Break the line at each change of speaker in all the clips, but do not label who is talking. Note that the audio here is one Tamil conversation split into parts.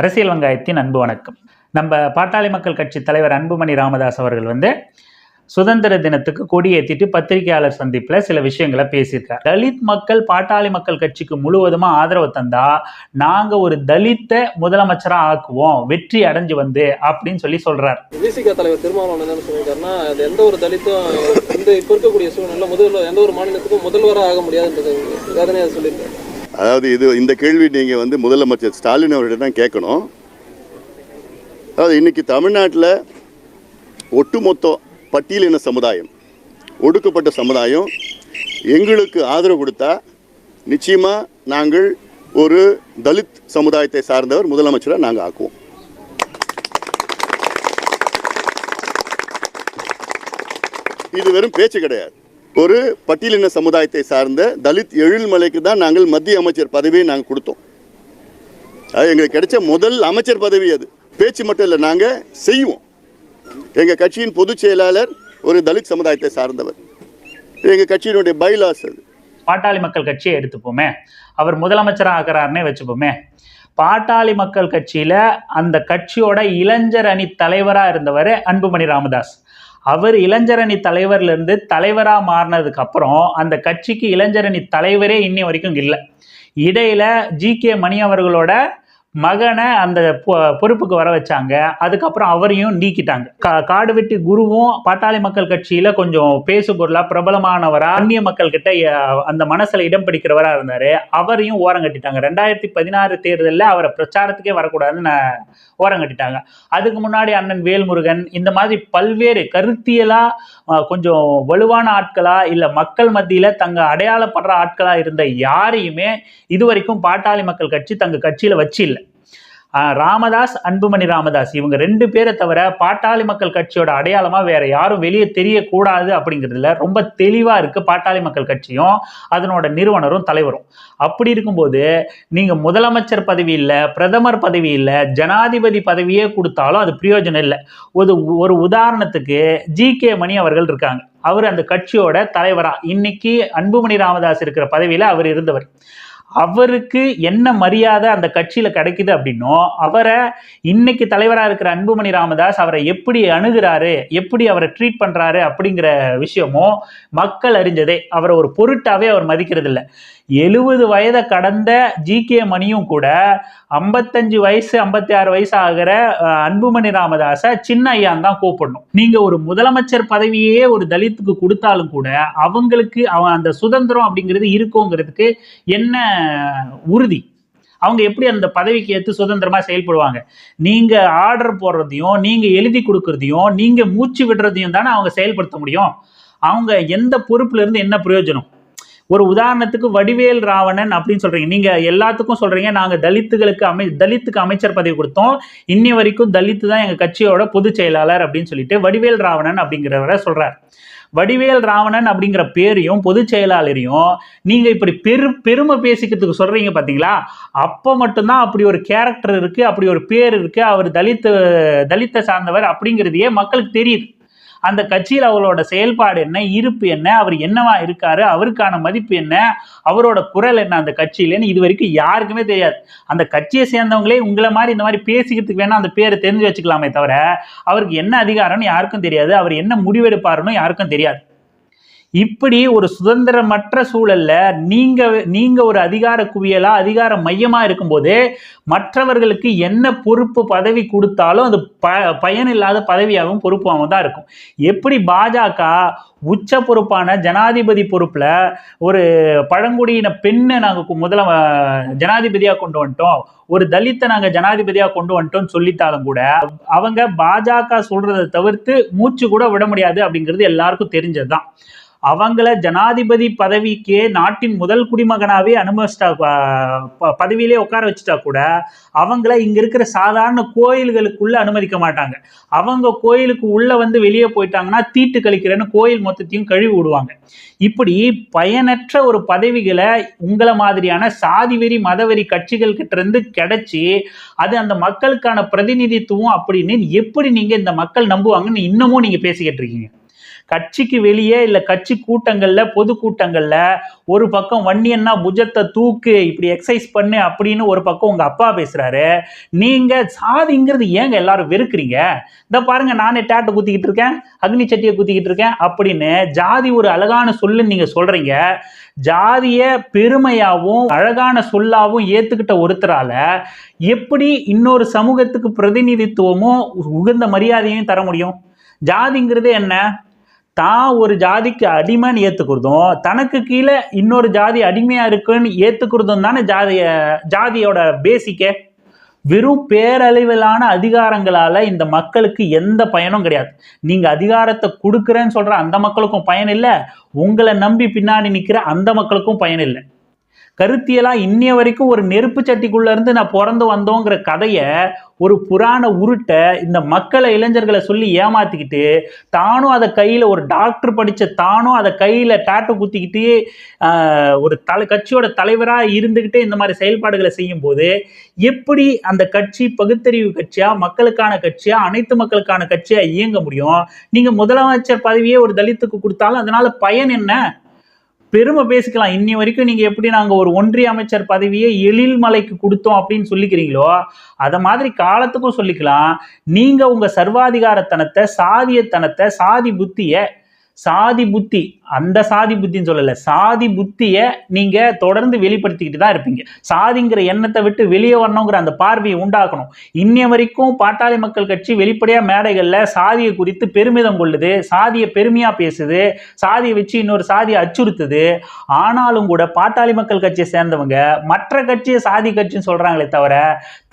அரசியல் வங்காயத்தின் அன்பு வணக்கம். நம்ம பாட்டாளி மக்கள் கட்சி தலைவர் அன்புமணி ராமதாஸ் அவர்கள் வந்து சுதந்திர தினத்துக்கு கொடியேற்றிட்டு பத்திரிகையாளர் சந்திப்பில் சில விஷயங்களை பேசியிருக்கார். தலித் மக்கள் பாட்டாளி மக்கள் கட்சிக்கு முழுவதுமாக ஆதரவு தந்தா நாங்கள் ஒரு தலித்தை முதலமைச்சராக ஆக்குவோம் வெற்றி அடைஞ்சு வந்து அப்படின்னு சொல்லி சொல்றார்.
விசிக தலைவர் திருமாவளவன் சொல்லியிருக்காருன்னா அது எந்த ஒரு தலித்தும் இந்த இப்போ இருக்கக்கூடிய சூழ்நிலை முதல்வர் எந்த ஒரு மாநிலத்துக்கும் முதல்வராக ஆக முடியாதுன்றது சொல்லியிருக்காரு.
அதாவது இது இந்த கேள்வி நீங்கள் வந்து முதலமைச்சர் ஸ்டாலின் அவர்கிட்ட தான் கேட்கணும். அதாவது இன்றைக்கி தமிழ்நாட்டில் ஒட்டுமொத்த பட்டியலின சமுதாயம் ஒடுக்கப்பட்ட சமுதாயம் எங்களுக்கு ஆதரவு கொடுத்தா நிச்சயமாக நாங்கள் ஒரு தலித் சமுதாயத்தை சார்ந்தவர் முதலமைச்சராக நாங்கள் ஆக்குவோம். இது வெறும் பேச்சு கிடையாது. ஒரு பட்டியலின சமுதாயத்தை சார்ந்த தலித் எழில்மலைக்கு தான் நாங்கள் மத்திய அமைச்சர் பதவியை நாங்கள் கொடுத்தோம். அது எங்களுக்கு கிடைச்ச முதல் அமைச்சர் பதவி அது. பேச்சு மட்டும் இல்லை நாங்கள் செய்வோம். எங்கள் கட்சியின் பொதுச் செயலாளர் ஒரு தலித் சமுதாயத்தை சார்ந்தவர். எங்கள் கட்சியினுடைய பைலாஸ் அது.
பாட்டாளி மக்கள் கட்சியை எடுத்துப்போமே. அவர் முதலமைச்சராக ஆகிறாருன்னே வச்சுப்போமே. பாட்டாளி மக்கள் கட்சியில் அந்த கட்சியோட இளைஞர் அணி தலைவராக இருந்தவர் அன்புமணி ராமதாஸ். அவர் இளைஞரணி தலைவர்லேருந்து தலைவராக மாறினதுக்கப்புறம் மாறினதுக்கு அப்புறம் அந்த கட்சிக்கு இளைஞரணி தலைவரே இன்னி வரைக்கும் இல்லை. இடையில ஜி கே மணி அவர்களோட மகனை அந்த பொ- பொறுப்புக்கு வர வச்சாங்க. அதுக்கப்புறம் அவரையும் நீக்கிட்டாங்க. கா- காடு வெட்டி குருவும் பாட்டாளி மக்கள் கட்சியில கொஞ்சம் பேசு பொருளா பிரபலமானவரா அந்நிய மக்கள் கிட்ட அந்த மனசுல இடம் பிடிக்கிறவரா இருந்தாரு. அவரையும் ஓரம் கட்டிட்டாங்க. ரெண்டாயிரத்தி பதினாறு தேர்தலில் அவரை பிரச்சாரத்துக்கே வரக்கூடாதுன்னு ஓரம் கட்டிட்டாங்க. அதுக்கு முன்னாடி அண்ணன் வேல்முருகன் இந்த மாதிரி பல்வேறு கருத்தியலா கொஞ்சம் வலுவான ஆட்களா இல்ல மக்கள் மத்தியில தங்க அடையாளப்படுற ஆட்களா இருந்த யாரையுமே இதுவரைக்கும் பாட்டாளி மக்கள் கட்சி தங்க கட்சியில வச்சு இல்லை ராமதாஸ் அன்புமணி ராமதாஸ். இவங்க ரெண்டு பேரை தவிர பாட்டாளி மக்கள் கட்சியோட அடையாளமாக வேற யாரும் வெளியே தெரியக்கூடாது அப்படிங்கிறதுல ரொம்ப தெளிவாக இருக்குது பாட்டாளி மக்கள் கட்சியும் அதனோட நிறுவனரும் தலைவரும். அப்படி இருக்கும்போது நீங்கள் முதலமைச்சர் பதவி இல்லை பிரதமர் பதவி இல்லை ஜனாதிபதி பதவியே கொடுத்தாலும் அது பிரயோஜனம் இல்லை. ஒரு ஒரு உதாரணத்துக்கு ஜி கே மணி அவர்கள் இருக்காங்க. அவர் அந்த கட்சியோட தலைவராக இன்னைக்கு அன்புமணி ராமதாஸ் இருக்கிற பதவியில் அவர் இருந்தவர். அவருக்கு என்ன மரியாதை அந்த கட்சியில கிடைக்குது அப்படின்னோ அவரை இன்னைக்கு தலைவரா இருக்கிற அன்புமணி ராமதாஸ் அவரை எப்படி அணுகுறாரு எப்படி அவரை ட்ரீட் பண்றாரு அப்படிங்கிற விஷயமும் மக்கள் அறிஞ்சதே. அவரை ஒரு பொருட்டாவே அவர் மதிக்கிறது இல்லை எழுபது வயதை கடந்த ஜி கே மணியும் கூட ஐம்பத்தஞ்சு வயசு ஐம்பத்தி ஆறு வயசு ஆகிற அன்புமணி ராமதாஸை சின்ன ஐயான் தான் கூப்பிடணும். நீங்க ஒரு முதலமைச்சர் பதவியே ஒரு தலித்துக்கு கொடுத்தாலும் கூட அவங்களுக்கு அவன் அந்த சுதந்திரம் அப்படிங்கிறது இருக்குங்கிறதுக்கு என்ன உறுதி? அவங்க எப்படி அந்த பதவிக்கு ஏற்று சுதந்திரமா செயல்படுவாங்க? நீங்க ஆர்டர் போடுறதையும் நீங்க எழுதி கொடுக்கறதையும் நீங்க மூச்சு விடுறதையும் தானே அவங்க செயல்படுத்த முடியும். அவங்க எந்த பொறுப்புல இருந்து என்ன பிரயோஜனம்? ஒரு உதாரணத்துக்கு வடிவேல் ராவணன் அப்படின்னு சொல்றீங்க. நீங்க எல்லாத்துக்கும் சொல்றீங்க. நாங்க தலித்துகளுக்கு அமை தலித்துக்கு அமைச்சர் பதவி கொடுத்தோம். இன்னி வரைக்கும் தலித்து தான் எங்க கட்சியோட பொதுச் செயலாளர் அப்படின்னு சொல்லிட்டு வடிவேல் ராவணன் அப்படிங்கிறவரை சொல்றார். வடிவேல் ராவணன் அப்படிங்கிற பேரையும் பொதுச் செயலாளரையும் நீங்க இப்படி பெரு பெருமை பேசிக்கிறதுக்கு சொல்றீங்க பாத்தீங்களா? அப்போ மட்டும்தான் அப்படி ஒரு கேரக்டர் இருக்கு அப்படி ஒரு பேர் இருக்கு. அவர் தலித்து தலித்தை சார்ந்தவர் அப்படிங்கிறதையே மக்களுக்கு தெரியுது. அந்த கட்சியில் அவரோட செயல்பாடு என்ன இருப்பு என்ன அவர் என்னவா இருக்காரு அவருக்கான மதிப்பு என்ன அவரோட குரல் என்ன அந்த கட்சியிலன்னு இது வரைக்கும் யாருக்குமே தெரியாது. அந்த கட்சியை சேர்ந்தவங்களே உங்களை மாதிரி இந்த மாதிரி பேசிக்கிறதுக்கு வேணா அந்த பேரை தெரிஞ்சு வச்சுக்கலாமே தவிர அவருக்கு என்ன அதிகாரம்னு யாருக்கும் தெரியாது அவர் என்ன முடிவெடுப்பாருன்னு யாருக்கும் தெரியாது. இப்படி ஒரு சுதந்திரமற்ற சூழல்ல நீங்க நீங்க ஒரு அதிகார குவியலா அதிகார மையமா இருக்கும்போது மற்றவர்களுக்கு என்ன பொறுப்பு பதவி கொடுத்தாலும் அது ப பயனில்லாத பதவியாகவும் பொறுப்பாகவும் தான் இருக்கும். எப்படி பாஜக உச்ச பொறுப்பான ஜனாதிபதி பொறுப்புல ஒரு பழங்குடியின பெண்ணை நாங்கள் முதல ஜனாதிபதியா கொண்டு வந்துட்டோம். ஒரு தலித்தை நாங்கள் ஜனாதிபதியா கொண்டு வந்துட்டோம்னு சொல்லித்தாலும் கூட அவங்க பாஜக சொல்றதை தவிர்த்து மூச்சு கூட விட முடியாது அப்படிங்கிறது எல்லாருக்கும் தெரிஞ்சதுதான். அவங்கள ஜனாதிபதி பதவிக்கே நாட்டின் முதல் குடிமகனாகவே அனுமதிச்சிட்டா ப- பதவியிலே உட்கார வச்சுட்டா கூட அவங்கள இங்க இருக்கிற சாதாரண கோயில்களுக்குள்ள அனுமதிக்க மாட்டாங்க. அவங்க கோயிலுக்கு உள்ள வந்து வெளியே போயிட்டாங்கன்னா தீட்டு கழிக்கிறேன்னு கோயில் மொத்தத்தையும் கழுவி விடுவாங்க. இப்படி பயனற்ற ஒரு பதவிகளை உங்களை மாதிரியான சாதிவெறி மதவெறி கட்சிகள் கிட்ட இருந்து கிடைச்சி அது அந்த மக்களுக்கான பிரதிநிதித்துவம் அப்படின்னு எப்படி நீங்க இந்த மக்கள் நம்புவாங்கன்னு இன்னமும் நீங்க பேசிக்கிட்டு இருக்கீங்க? கட்சிக்கு வெளியே இல்லை கட்சி கூட்டங்களில் பொது கூட்டங்களில் ஒரு பக்கம் வன்னியன்னா புஜத்தை தூக்கு இப்படி எக்ஸசைஸ் பண்ணு அப்படின்னு ஒரு பக்கம் உங்கள் அப்பா பேசுகிறாரு நீங்கள் சாதிங்கிறது ஏங்க எல்லாரும் வெறுக்கிறீங்க? இந்த பாருங்க நானே டேட்டை குத்திக்கிட்டு இருக்கேன் அக்னி சட்டியை குத்திக்கிட்டு இருக்கேன் அப்படின்னு ஜாதி ஒரு அழகான சொல்லுன்னு நீங்கள் சொல்கிறீங்க ஜாதிய பெருமையாகவும் அழகான சொல்லாவும் ஏற்றுக்கிட்ட ஒருத்தரால எப்படி இன்னொரு சமூகத்துக்கு பிரதிநிதித்துவமும் உகந்த மரியாதையும் தர முடியும்? ஜாதிங்கிறது என்ன? தான் ஒரு ஜாதிக்கு அடிமைன்னு ஏற்றுக்கிறதும் தனக்கு கீழே இன்னொரு ஜாதி அடிமையாக இருக்குன்னு ஏற்றுக்கிறதும் தானே ஜாதிய ஜாதியோட பேசிக்கே வெறும் பேரளவிலான அதிகாரங்களால் இந்த மக்களுக்கு எந்த பயனும் கிடையாது. நீங்கள் அதிகாரத்தை கொடுக்குறேன்னு சொல்கிற அந்த மக்களுக்கும் பயன் இல்லை உங்களை நம்பி பின்னாடி நிற்கிற அந்த மக்களுக்கும் பயன் இல்லை. கருத்தியெல்லாம் இன்னைய வரைக்கும் ஒரு நெருப்பு சட்டிக்குள்ள இருந்து நான் பிறந்து வந்தோங்கிற கதையை ஒரு புராண உருட்டை இந்த மக்களை இளைஞர்களை சொல்லி ஏமாத்திக்கிட்டு தானும் அதை கையில் ஒரு டாக்டர் படித்த தானும் அதை கையில் டாட்டு குத்திக்கிட்டு ஒரு தலை கட்சியோட தலைவராக இருந்துக்கிட்டே இந்த மாதிரி செயல்பாடுகளை செய்யும்போது எப்படி அந்த கட்சி பகுத்தறிவு கட்சியாக மக்களுக்கான கட்சியாக அனைத்து மக்களுக்கான கட்சியாக இயங்க முடியும்? நீங்கள் முதலமைச்சர் பதவியே ஒரு தலித்துக்கு கொடுத்தாலும் அதனால் பயன் என்ன? பெருமை பேசிக்கலாம். இன்னி வரைக்கும் நீங்க எப்படி நாங்க ஒரு ஒன்றிய அமைச்சர் பதவியை எழில்மலைக்கு கொடுத்தோம் அப்படின்னு சொல்லிக்கிறீங்களோ அதை மாதிரி காலத்துக்கும் சொல்லிக்கலாம். நீங்க உங்க சர்வாதிகாரத்தனத்தை சாதியத்தனத்தை சாதி புத்திய சாதி புத்தி அந்த சாதி புத்தின்னு சொல்லலை சாதி புத்தியை நீங்கள் தொடர்ந்து வெளிப்படுத்திக்கிட்டு தான் இருப்பீங்க. சாதிங்கிற எண்ணத்தை விட்டு வெளியே வரணுங்கிற அந்த பார்வையை உண்டாக்கணும். இன்னைய வரைக்கும் பாட்டாளி மக்கள் கட்சி வெளிப்படையாக மேடைகளில் சாதியை குறித்து பெருமிதம் கொள்ளுது சாதியை பெருமையாக பேசுது சாதியை வச்சு இன்னொரு சாதியை அச்சுறுத்துது. ஆனாலும் கூட பாட்டாளி மக்கள் கட்சியை சேர்ந்தவங்க மற்ற கட்சியை சாதி கட்சின்னு சொல்கிறாங்களே தவிர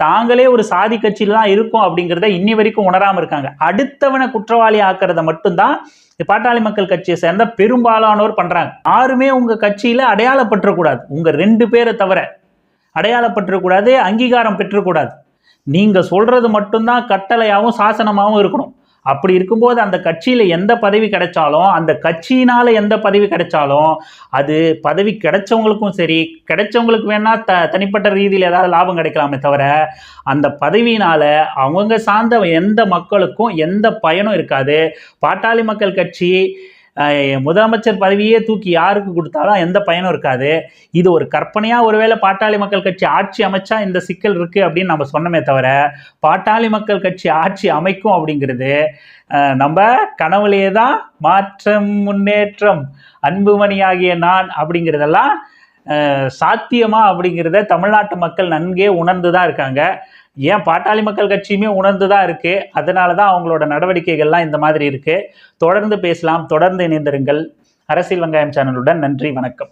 தாங்களே ஒரு சாதி கட்சியில் தான் இருக்கும் அப்படிங்கிறத இன்னி வரைக்கும் உணராமல் இருக்காங்க. அடுத்தவனை குற்றவாளி ஆக்கிறத மட்டும்தான் இந்த பாட்டாளி மக்கள் கட்சியை சேர்ந்த பெரும்பாலானோர் பண்றாங்க. யாருமே உங்க கட்சியில அடையாளப்பற்றக்கூடாது உங்க ரெண்டு பேரை தவிர அடையாளப்பற்றக்கூடாது அங்கீகாரம் பெற்றக்கூடாது. நீங்க சொல்றது மட்டும்தான் கட்டளையாகவும் சாசனமாகவும் இருக்கணும். அப்படி இருக்கும்போது அந்த கட்சியில் எந்த பதவி கிடைச்சாலும் அந்த கட்சியினால் எந்த பதவி கிடைச்சாலும் அது பதவி கிடைச்சவங்களுக்கும் சரி கிடைச்சவங்களுக்கு வேணால் த தனிப்பட்ட ரீதியில் ஏதாவது லாபம் கிடைக்கலாமே தவிர அந்த பதவியினால் அவங்க சார்ந்த எந்த மக்களுக்கும் எந்த பயனும் இருக்காது. பாட்டாளி மக்கள் கட்சி முதலமைச்சர் பதவியே தூக்கி யாருக்கு கொடுத்தாலும் எந்த பயனும் இருக்காது. இது ஒரு கற்பனையாக ஒருவேளை பாட்டாளி மக்கள் கட்சி ஆட்சி அமைச்சா இந்த சிக்கல் இருக்குது அப்படின்னு நம்ம சொன்னமே தவிர பாட்டாளி மக்கள் கட்சி ஆட்சி அமைக்கும் அப்படிங்கிறது நம்ம கனவுலேயே தான் மாற்றம் முன்னேற்றம் அன்புமணியாகிய நான் அப்படிங்கிறதெல்லாம் சாத்தியமா அப்படிங்கிறத தமிழ்நாட்டு மக்கள் நன்கே உணர்ந்து தான் இருக்காங்க. ஏன் பாட்டாளி மக்கள் கட்சியுமே உணர்ந்து தான் இருக்குது அதனால தான் அவங்களோட நடவடிக்கைகள்லாம் இந்த மாதிரி இருக்குது தொடர்ந்து பேசலாம் தொடர்ந்து இணைந்திருங்கள். அரசியல் வெங்காயம் சேனலுடன் நன்றி வணக்கம்.